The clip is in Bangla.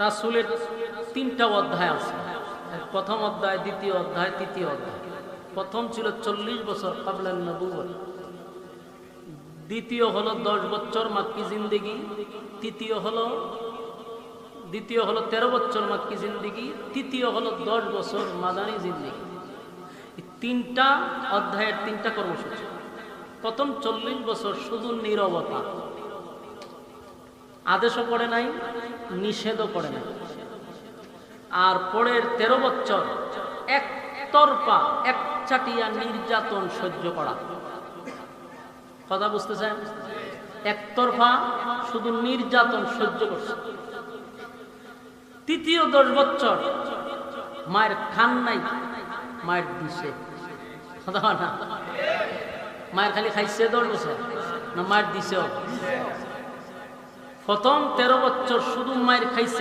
রাসুলের তিনটা অধ্যায় আছে। প্রথম অধ্যায়, দ্বিতীয় অধ্যায়, তৃতীয় অধ্যায়। প্রথম ছিল চল্লিশ বছর কাবলান দ্বিতীয় হলো দশ বছর মাক্কি জিন্দিগি। তৃতীয় হলো, দ্বিতীয় হলো তেরো বছর মাক্কি জিন্দিগি। তৃতীয় হলো দশ বছর মাদানি জিন্দিগি। তিনটা অধ্যায়ের তিনটা কর্মসূচি। প্রথম চল্লিশ বছর শুধু নীরবতা। আদেশও করে নাই, নিষেধও করে নাই। আর পরের তেরো বছর একতরফা, একচাটিয়া নির্যাতন সহ্য করা। কথা বুঝতেছেন? একতরফা শুধু নির্যাতন সহ্য করছে। তৃতীয় দশ বছর মায়ের খান নাই, মায়ের হয় না? মায়ের খালি খাইছে দশ বছর, না মায়ের দিছেও? প্রথম তেরো বছর শুধু মায়ের খাইছে।